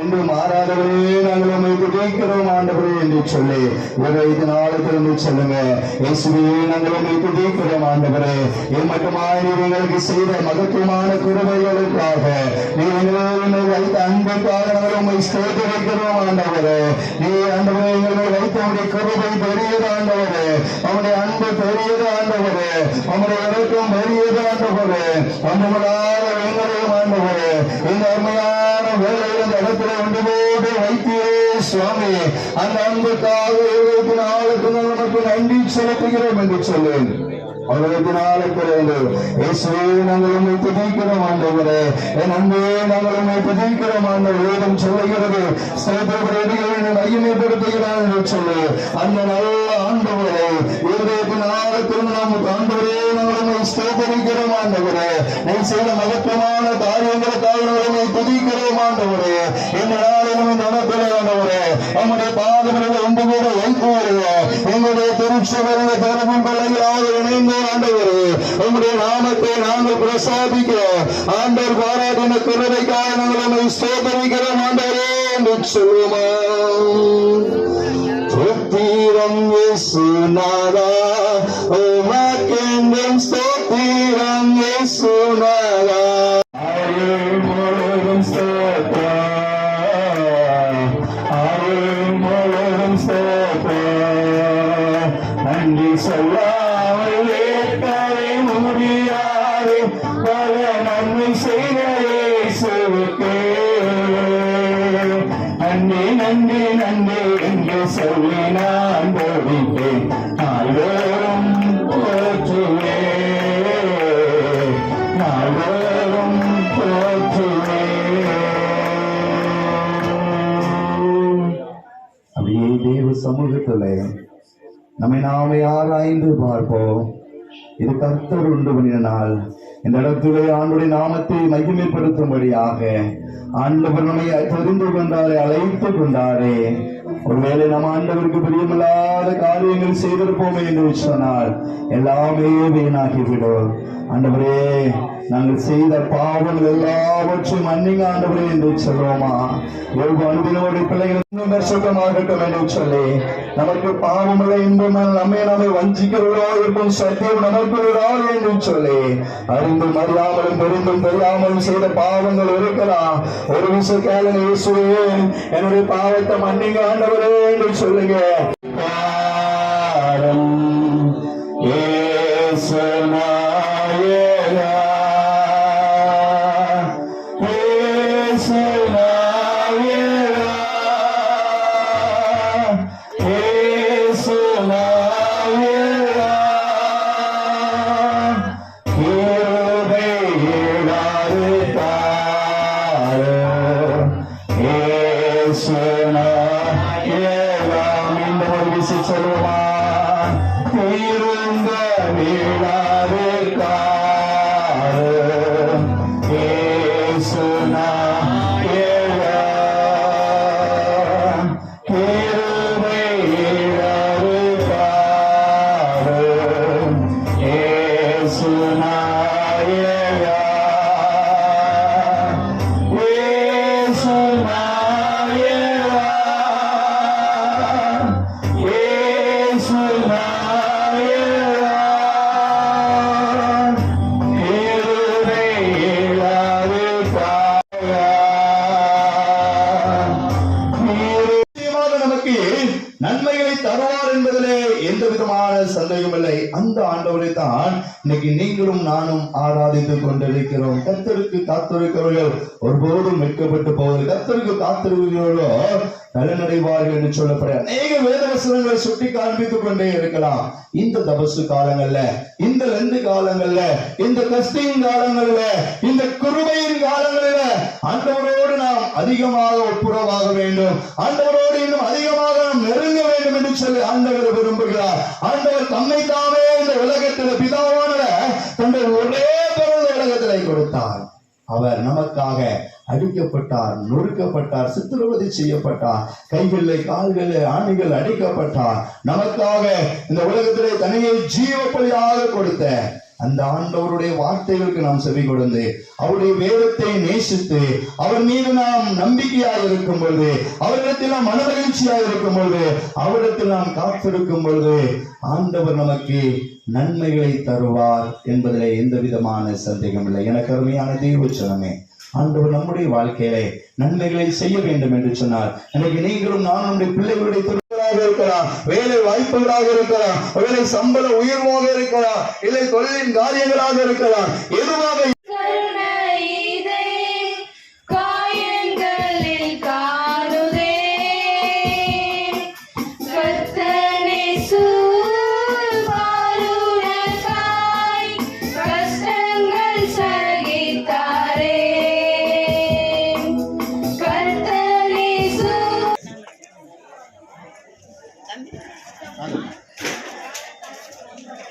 என்று மாறாதவரே நாங்கள் உண்மை துதிக்கிறோம் ஆண்டவரே என்று சொல்லி ஒரு ஐந்து திரும்பி சொல்லுங்க. இயேசுவே நாங்கள் உண்மை துதிக்கிறோம் ஆண்டவரே. என் மட்டுமாய் எங்களுக்கு செய்த மகத்துவமான குருவைகளுக்காக நீங்கள் வைத்த அன்புக்காக நாங்கள் உண்மை ஸ்தோத்திரிக்கிறோம் ஆண்டவரே. நீ ஆண்டவரே எங்களை வைத்த உடைய குருவை பெரியது ஆண்டவரே. அவனுடைய அன்பு பெரியது ஆண்டவரே. அவனுடைய இறக்கம் பெரியது ஆண்டவரே. அன்புகளாக எங்களையும் ஆண்டவரே. இந்த அருமையான வேலையில் இடத்துல வைத்தீரே சுவாமி. அந்த அன்புக்காக இருபத்தி நாளுக்கு நமக்கு நன்றி செலுத்துகிறோம் என்று சொல்லு அவர்களுக்கு நாளுக்கு இயேசுவே நாங்கள் உண்மை துதிக்கிறோம் ஆண்டவரே. என் அன்பே நாங்கள் உண்மை துதிக்கிறோம் ஆண்டவர். வேதம் சொல்லுகிறது சிலப்படுகிறது மையமைப்படுத்துகிறார் என்று சொல்லு. அந்த நல்ல ஆண்டவரை இருபத்தி நாளுக்கு நாம் ஆண்டவரே நீ செய்த மகத்துவமான காரியங்களுக்காக உண்மை துதிக்கிறோம் ஆண்டவரே இந்த நாளிலும் இந்த இடத்துல ஆண்டவரே நம்முடைய பாதங்களை ஒன்று கூட வைத்துவருங்க எங்களுடைய திருச்சபையில் திறமும் பிள்ளைகளாக இணைந்து ஆண்டவரே உங்களுடைய நாமத்தை நாங்கள் பிரசாதிக்க ஆண்டவர் பாராட்டின குறைக்காக நாங்கள் உண்மை ஸ்தோத்தரிக்கிறோம் ஆண்டவரே என்று சொல்லுவோம் தீரம் இயேசுநாதா நன்றி நன்றி என்று சொல்லி நான் போதிப்பேன் நாள்தோறும் போற்றுவே. நாள்தோறும் போற்றுவே. அப்படியே தேவ சமூகத்துல நம்மை நாமே ஆராய்ந்து பார்ப்போம். இது கர்த்தர் உண்டு பண்ணின நாள் இந்த இடத்திலே ஆண்டுடைய நாமத்தை மகிமைப்படுத்தும்படியாக ஆண்டவர் நம்மை தெரிந்து கொண்டாரே அழைத்து கொண்டாரே. ஒருவேளை நம்ம ஆண்டவருக்கு பிரியமில்லாத காரியங்கள் செய்திருப்போமே என்று சொன்னால் எல்லாமே வீணாகிவிடும். ஆண்டவரே நாங்கள் செய்த பாவங்கள் எல்லாவற்றையும் மன்னிங்க ஆண்டவரே என்று சொல்லுவோமா? எவ்வளவு அன்பினோடு பிள்ளைகள் இன்னும் சுத்தமாகட்டும் என்று சொல்லி நமக்கு பாவமில்லை இன்பம் நம்மை நம்மை வஞ்சிக்கிறவர்களோ இருக்கும் சத்தியம் நமக்குள்ளதா என்று சொல்லி அறிந்தும் அறியாமலும் தெரிந்தும் தெரியாமலும் செய்த பாவங்கள் இருக்கலாம் ஒரு விஷயம் கேளுங்க இயேசுவே என்னுடைய பாவத்தை மன்னிங்க ஆண்டவரே என்று சொல்லுங்க. সোনা நன்மைகளை தருவார் என்பதிலே எந்த விதமான சந்தேகம் இல்லை. அந்த ஆண்டவரை தான் இன்னைக்கு நீங்களும் நானும் ஆராதித்துக் கொண்டிருக்கிறோம். கத்தருக்கு காத்திருக்கிறவர்கள் ஒருபோதும் மீட்கப்பட்டு போவது கத்தருக்கு காத்திருக்கிறவர்களோ நலனடைவார்கள் என்று சொல்லப்படுற அநேக வேத வசனங்களை சுட்டி காண்பித்துக் கொண்டே இருக்கலாம். இந்த தபசு காலங்கள்ல இந்த லந்து காலங்கள்ல இந்த கஸ்டின் காலங்கள்ல இந்த குருவையின் காலங்கள்ல ஆண்டவரை அதிகமாக ஒப்புரவாக வேண்டும். ஆண்டவரோடு இன்னும் அதிகமாக நாம் நெருங்க வேண்டும் என்று சொல்லி ஆண்டவர் விரும்புகிறார். ஆண்டவர் தம்மை தாமே இந்த உலகத்தில் பிதாவான தன்னுடைய ஒரே பிறந்த உலகத்திலே கொடுத்தார். அவர் நமக்காக அடிக்கப்பட்டார் நொறுக்கப்பட்டார் சித்திரவதை செய்யப்பட்டார் கைகளிலே கால்களில் ஆணிகள் அடிக்கப்பட்டார். நமக்காக இந்த உலகத்திலே தனியை ஜீவப்பலியாக கொடுத்த அந்த ஆண்டவருடைய வார்த்தைகளுக்கு நாம் செவி கொடுத்து அவருடைய வேதத்தை நேசித்து அவர் மீது நாம் நம்பிக்கையாக இருக்கும் பொழுது அவரிடத்தில் நாம் மனமகிழ்ச்சியாக இருக்கும் பொழுது அவரிடத்தில் நாம் காத்திருக்கும் பொழுது ஆண்டவர் நமக்கு நன்மைகளை தருவார் என்பதிலே எந்த விதமான சந்தேகம் இல்லை எனக்கு அருமையான தெய்வச்சனமே ஆண்டவர் நம்முடைய வாழ்க்கையிலே நன்மைகளை செய்ய வேண்டும் என்று சொன்னார். இன்னைக்கு நீங்களும் நான் நம்முடைய பிள்ளைகளுடைய தொழிலாக இருக்கலாம் வேலை வாய்ப்புகளாக இருக்கலாம் வேலை சம்பள உயர்வாக இருக்கலாம் இல்லை தொழிலின் காரியங்களாக இருக்கலாம் எதுவாக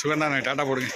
சுகர்ணா டாட்டா போடுங்க.